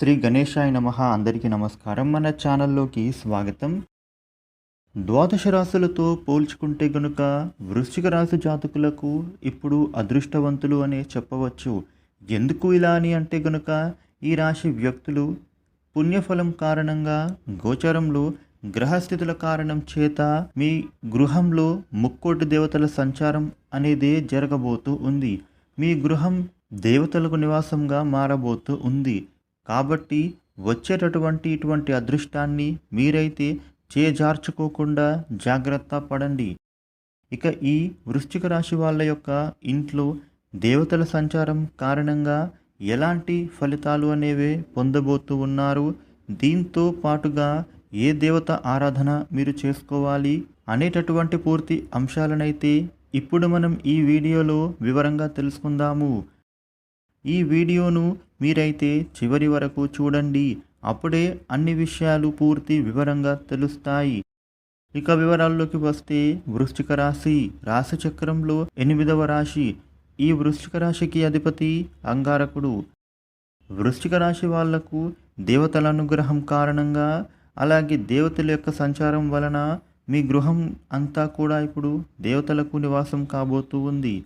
శ్రీ గణేశాయ నమ అందరికీ నమస్కారం. మన ఛానల్లోకి స్వాగతం. ద్వాదశ రాశులతో పోల్చుకుంటే గనుక వృశ్చిక రాశి జాతకులకు ఇప్పుడు అదృష్టవంతులు అనే చెప్పవచ్చు. ఎందుకు ఇలా అని అంటే గనుక ఈ రాశి వ్యక్తులు పుణ్యఫలం కారణంగా గోచరంలో గ్రహస్థితుల కారణం చేత మీ గృహంలో ముక్కోటి దేవతల సంచారం అనేది జరగబోతూ ఉంది. మీ గృహం దేవతలకు నివాసంగా మారబోతూ ఉంది. కాబట్టి వచ్చేటటువంటి ఇటువంటి అదృష్టాన్ని మీరైతే చేజార్చుకోకుండా జాగ్రత్త పడండి. ఇక ఈ వృశ్చిక రాశి వాళ్ళ యొక్క ఇంట్లో దేవతల సంచారం కారణంగా ఎలాంటి ఫలితాలు అనేవి పొందబోతూ ఉన్నారు? దీంతో పాటుగా ఏ దేవత ఆరాధన మీరు చేసుకోవాలి అనేటటువంటి పూర్తి అంశాలనైతే ఇప్పుడు మనం ఈ వీడియోలో వివరంగా తెలుసుకుందాము. ఈ వీడియోను మీరైతే చివరి వరకు చూడండి. అప్పుడే అన్ని విషయాలు పూర్తి వివరంగా తెలుస్తాయి. ఇక వివరాల్లోకి వస్తే వృశ్చిక రాశి. రాశి చక్రంలో ఎనిమిదవ రాశి. ఈ వృశ్చిక రాశికి అధిపతి అంగారకుడు. వృశ్చిక రాశి వాళ్ళకు దేవతల అనుగ్రహం కారణంగా అలాగే దేవతల యొక్క సంచారం వలన మీ గృహం అంతా కూడా ఇప్పుడు దేవతలకు నివాసం కాబోతూ ఉంది.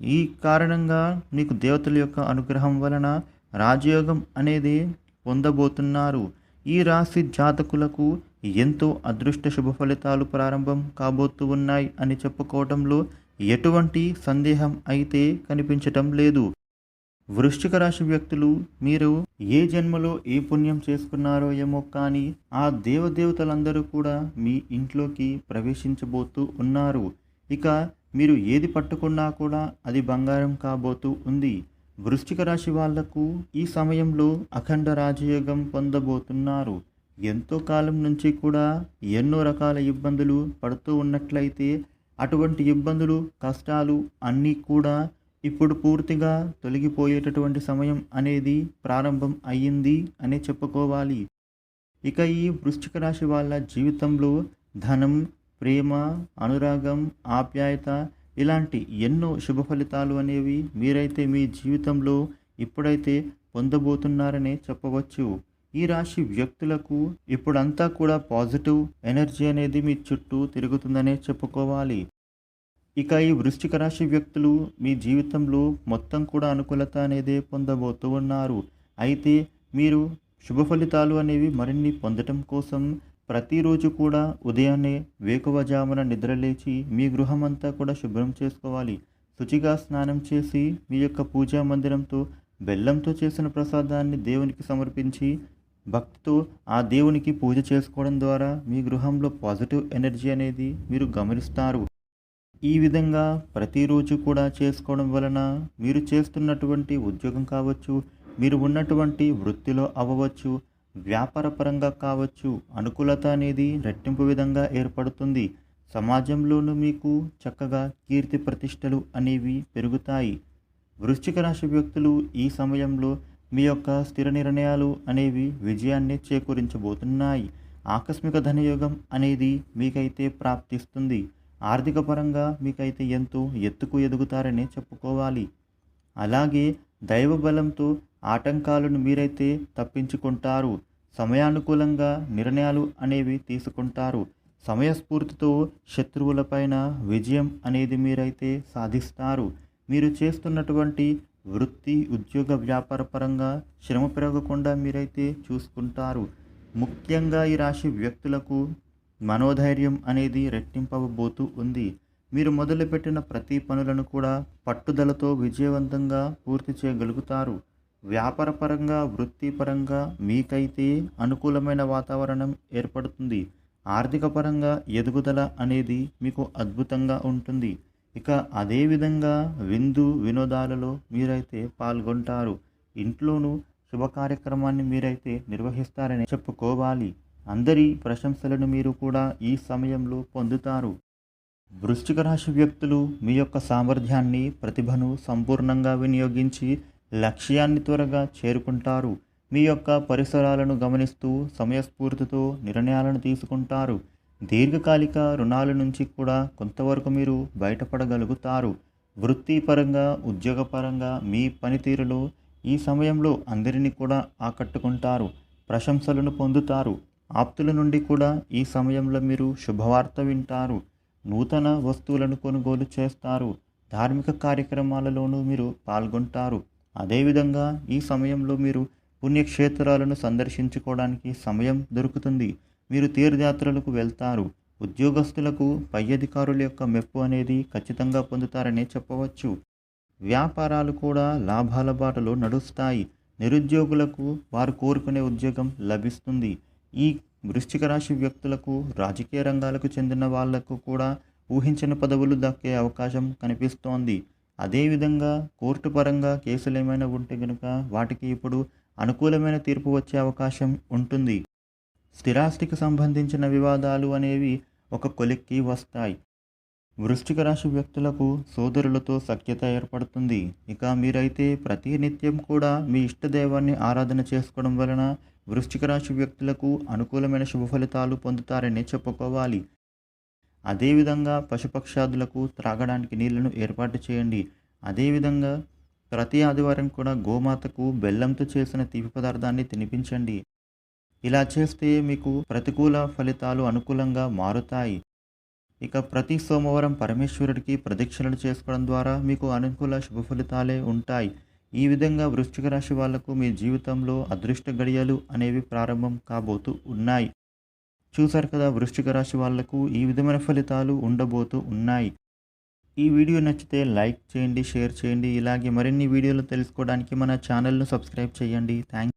ఈ కారణంగా మీకు దేవతల యొక్క అనుగ్రహం వలన రాజయోగం అనేది పొందబోతున్నారు. ఈ రాశి జాతకులకు ఎంతో అదృష్ట శుభ ఫలితాలు ప్రారంభం కాబోతూ ఉన్నాయి అని చెప్పుకోవడంలో ఎటువంటి సందేహం అయితే కనిపించటం లేదు. వృశ్చిక రాశి వ్యక్తులు మీరు ఏ జన్మలో ఏ పుణ్యం చేసుకున్నారో ఏమో కానీ ఆ దేవదేవతలందరూ కూడా మీ ఇంట్లోకి ప్రవేశించబోతూ ఉన్నారు. ఇక మీరు ఏది పట్టుకున్నా కూడా అది బంగారం కాబోతూ ఉంది. వృశ్చిక రాశి వాళ్ళకు ఈ సమయంలో అఖండ రాజయోగం పొందబోతున్నారు. ఎంతో కాలం నుంచి కూడా ఎన్నో రకాల ఇబ్బందులు పడుతూ ఉన్నట్లయితే అటువంటి ఇబ్బందులు కష్టాలు అన్నీ కూడా ఇప్పుడు పూర్తిగా తొలగిపోయేటటువంటి సమయం అనేది ప్రారంభం అయ్యింది అనే చెప్పుకోవాలి. ఇక ఈ వృశ్చిక రాశి వాళ్ళ జీవితంలో ధనం ప్రేమ అనురాగం ఆప్యాయత ఇలాంటి ఎన్నో శుభ ఫలితాలు అనేవి మీరైతే మీ జీవితంలో ఇప్పుడైతే పొందబోతున్నారనే చెప్పవచ్చు. ఈ రాశి వ్యక్తులకు ఇప్పుడంతా కూడా పాజిటివ్ ఎనర్జీ అనేది మీ చుట్టూ తిరుగుతుందనే చెప్పుకోవాలి. ఇక ఈ వృశ్చిక రాశి వ్యక్తులు మీ జీవితంలో మొత్తం కూడా అనుకూలత అనేది పొందబోతూ ఉన్నారు. అయితే మీరు శుభ ఫలితాలు అనేవి మరిన్ని పొందటం కోసం ప్రతిరోజు కూడా ఉదయాన్నే వేకువజామున నిద్రలేచి మీ గృహం అంతా కూడా శుభ్రం చేసుకోవాలి. శుచిగా స్నానం చేసి మీ యొక్క పూజా మందిరంతో బెల్లంతో చేసిన ప్రసాదాన్ని దేవునికి సమర్పించి భక్తితో ఆ దేవునికి పూజ చేసుకోవడం ద్వారా మీ గృహంలో పాజిటివ్ ఎనర్జీ అనేది మీరు గమనిస్తారు. ఈ విధంగా ప్రతిరోజు కూడా చేసుకోవడం వలన మీరు చేస్తున్నటువంటి ఉద్యోగం కావచ్చు మీరు ఉన్నటువంటి వృత్తిలో అవ్వవచ్చు వ్యాపారపరంగా కావచ్చు అనుకూలత అనేది రెట్టింపు విధంగా ఏర్పడుతుంది. సమాజంలోనూ మీకు చక్కగా కీర్తి ప్రతిష్టలు అనేవి పెరుగుతాయి. వృశ్చిక రాశి వ్యక్తులు ఈ సమయంలో మీ యొక్క స్థిర నిర్ణయాలు అనేవి విజయాన్ని చేకూరించబోతున్నాయి. ఆకస్మిక ధనయోగం అనేది మీకైతే ప్రాప్తిస్తుంది. ఆర్థిక పరంగా మీకైతే ఎంతో ఎత్తుకు ఎదుగుతారని చెప్పుకోవాలి. అలాగే దైవ బలంతో ఆటంకాలను మీరైతే తప్పించుకుంటారు. సమయానుకూలంగా నిర్ణయాలు అనేవి తీసుకుంటారు. సమయస్ఫూర్తితో శత్రువులపైన విజయం అనేది మీరైతే సాధిస్తారు. మీరు చేస్తున్నటువంటి వృత్తి ఉద్యోగ వ్యాపార పరంగా శ్రమ పెరగకుండా మీరైతే చూసుకుంటారు. ముఖ్యంగా ఈ రాశి వ్యక్తులకు మనోధైర్యం అనేది రెట్టింపబోతూ ఉంది. మీరు మొదలుపెట్టిన ప్రతి పనులను కూడా పట్టుదలతో విజయవంతంగా పూర్తి చేయగలుగుతారు. వ్యాపారపరంగా వృత్తిపరంగా మీకైతే అనుకూలమైన వాతావరణం ఏర్పడుతుంది. ఆర్థిక పరంగా ఎదుగుదల అనేది మీకు అద్భుతంగా ఉంటుంది. ఇక అదేవిధంగా విందు వినోదాలలో మీరైతే పాల్గొంటారు. ఇంట్లోనూ శుభ కార్యక్రమాన్ని మీరైతే నిర్వహిస్తారని చెప్పుకోవాలి. అందరి ప్రశంసలను మీరు కూడా ఈ సమయంలో పొందుతారు. వృశ్చిక రాశి వ్యక్తులు మీ యొక్క సామర్థ్యాన్ని ప్రతిభను సంపూర్ణంగా వినియోగించి లక్ష్యాన్ని త్వరగా చేరుకుంటారు. మీ యొక్క పరిసరాలను గమనిస్తూ సమయస్ఫూర్తితో నిర్ణయాలను తీసుకుంటారు. దీర్ఘకాలిక రుణాల నుంచి కూడా కొంతవరకు మీరు బయటపడగలుగుతారు. వృత్తిపరంగా ఉద్యోగపరంగా మీ పనితీరులో ఈ సమయంలో అందరినీ కూడా ఆకట్టుకుంటారు. ప్రశంసలను పొందుతారు. ఆప్తుల నుండి కూడా ఈ సమయంలో మీరు శుభవార్త వింటారు. నూతన వస్తువులను కొనుగోలు చేస్తారు. ధార్మిక కార్యక్రమాలలోనూ మీరు పాల్గొంటారు. అదేవిధంగా ఈ సమయంలో మీరు పుణ్యక్షేత్రాలను సందర్శించుకోవడానికి సమయం దొరుకుతుంది. మీరు తీర్థయాత్రలకు వెళ్తారు. ఉద్యోగస్తులకు పై అధికారుల యొక్క మెప్పు అనేది ఖచ్చితంగా పొందుతారనే చెప్పవచ్చు. వ్యాపారాలు కూడా లాభాల బాటలో నడుస్తాయి. నిరుద్యోగులకు వారు కోరుకునే ఉద్యోగం లభిస్తుంది. ఈ వృశ్చిక రాశి వ్యక్తులకు రాజకీయ రంగాలకు చెందిన వాళ్ళకు కూడా ఊహించిన పదవులు దక్కే అవకాశం కనిపిస్తోంది. అదేవిధంగా కోర్టు పరంగా కేసులు ఏమైనా ఉంటే కనుక వాటికి ఇప్పుడు అనుకూలమైన తీర్పు వచ్చే అవకాశం ఉంటుంది. స్థిరాస్తికి సంబంధించిన వివాదాలు అనేవి ఒక కొలిక్కి వస్తాయి. వృశ్చిక రాశి వ్యక్తులకు సోదరులతో సఖ్యత ఏర్పడుతుంది. ఇక మీరైతే ప్రతి నిత్యం కూడా మీ ఇష్టదైవాన్ని ఆరాధన చేసుకోవడం వలన వృశ్చిక రాశి వ్యక్తులకు అనుకూలమైన శుభ ఫలితాలు పొందుతారని చెప్పుకోవాలి. అదేవిధంగా పశుపక్షాదులకు త్రాగడానికి నీళ్ళను ఏర్పాటు చేయండి. అదేవిధంగా ప్రతి ఆదివారం కూడా గోమాతకు బెల్లంతో చేసిన తీపి పదార్థాన్ని తినిపించండి. ఇలా చేస్తే మీకు ప్రతికూల ఫలితాలు అనుకూలంగా మారుతాయి. ఇక ప్రతి సోమవారం పరమేశ్వరుడికి ప్రదక్షిణలు చేసుకోవడం ద్వారా మీకు అనుకూల శుభ ఫలితాలే ఉంటాయి. ఈ విధంగా వృశ్చిక రాశి వాళ్ళకు మీ జీవితంలో అదృష్ట గడియలు అనేవి ప్రారంభం కాబోతూ ఉన్నాయి. చూసారు కదా వృశ్చిక రాశి వాళ్ళకు ఈ విధమైన ఫలితాలు ఉండబోతూ ఉన్నాయి. ఈ వీడియో నచ్చితే లైక్ చేయండి షేర్ చేయండి. ఇలాగే మరిన్ని వీడియోలు తెలుసుకోవడానికి మన ఛానల్ను సబ్స్క్రైబ్ చేయండి. థ్యాంక్